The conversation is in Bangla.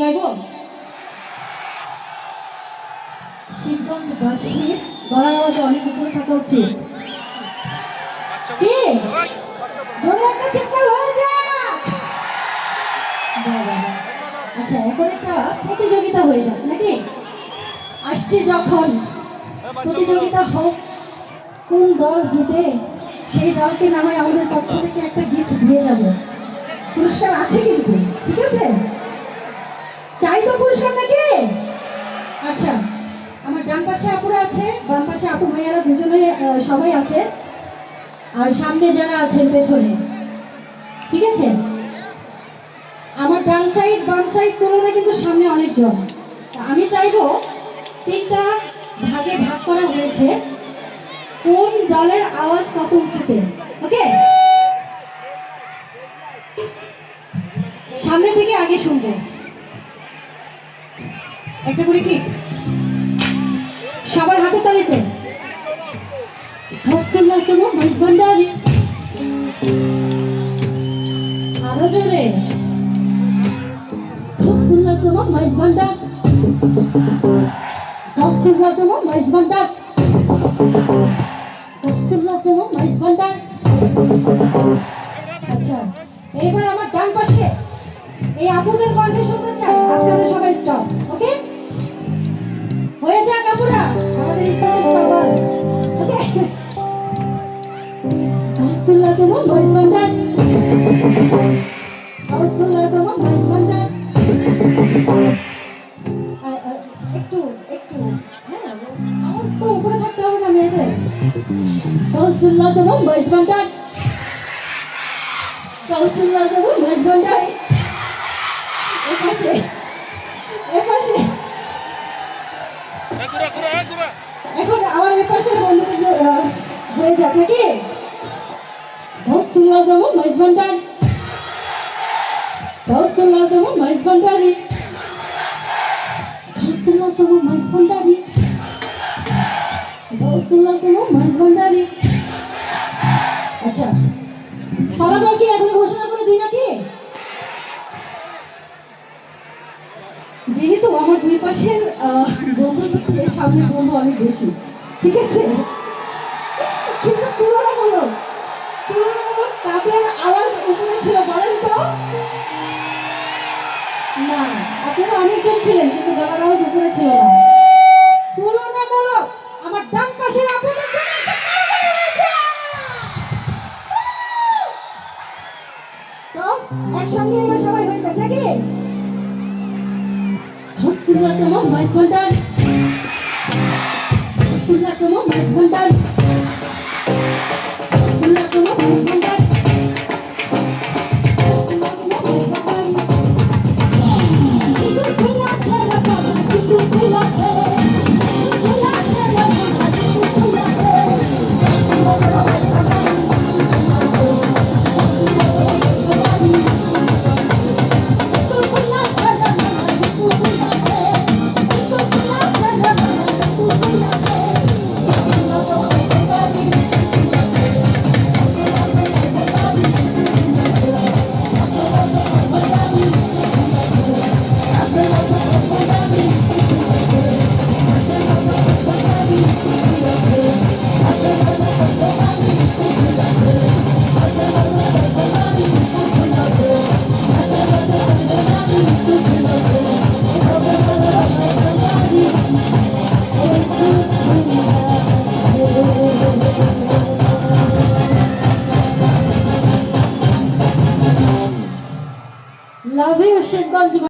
গাইবো? অনেক উচিত। একটা। আচ্ছা প্রতিযোগিতা হয়ে নাকি? আসছে যখন প্রতিযোগিতা হোক, কোন দল জিতে, সেই দলকে না হয় আমাদের পক্ষ থেকে একটা গিফট দিয়ে যাব। পুরস্কার আছে কিন্তু, ঠিক আছে? চাই তো পুরস্কার নাকি? আচ্ছা আমার ডান পাশে আপুরা আছে, বাম পাশে আপু ভাইয়ারা দুজনে সবাই আছে। আর সামনে যারা আছেন, পেছনে। ঠিক আছে? আমার ডান সাইড, বাম সাইড তুলনায় কিন্তু সামনে অনেকজন। তা আমি চাইব তিনটা ভাগে ভাগ করা হয়েছে। কোন দলের আওয়াজ কত উঁচুতে? ওকে? সামনে থেকে আগে শুনব। করে কি? সবার হাতে তালিতে হস্তল্লাহ চমো মহিষ ভান্ডারি। আরও জোরে। হস্তল্লাহ চমো মহিষ ভান্ডার। হস্তল্লাহ চমো মহিষ ভান্ডার। মহিষ ভান্ডার। আচ্ছা এবার আমার ডান পাশে এই আপুদের কণ্ঠে শুনতে চাই। আপনারা সবাই স্টপ ওকে একটু একটু হ্যাঁ আওয়াজ তো উপরে থাকতে হবে না মেয়েদের হস্তল্লাহ চমো মহিষ ভান্ডার হস্তল্লাহ চমো মহিষ ভান্ডার এপাশে এপাশে এখন আমার এপাশের বন্ধুদের হয়ে যাক নাকি ধসুল্লাহ যেমন মহিষ ভান্ডার ধসুল্লাহ যেমন ভান্ডারি ধসুল্লাহ যেমন মহিষ ভান্ডারি ধসুল্লাহ যেমন মহিষ ভান্ডারি আচ্ছা ফলাফল কি এখন ঘোষণা করে দিই নাকি যেহেতু আমার দুই পাশের বন্ধু হচ্ছে সামনের বন্ধু অনেক বেশি ঠিক আছে কিন্তু তুলনামূলক তুলনামূলক কাপের আওয়াজ উপরে ছিল বলেন তো না আপনারা অনেকজন ছিলেন, কিন্তু গলার আওয়াজ উপরে ছিল না তুলনামূলক আমার ডান রয়েছে। তো, একসঙ্গে সবাই হয়ে যাক, নাকি mais vontade. Hostula como mais vontade.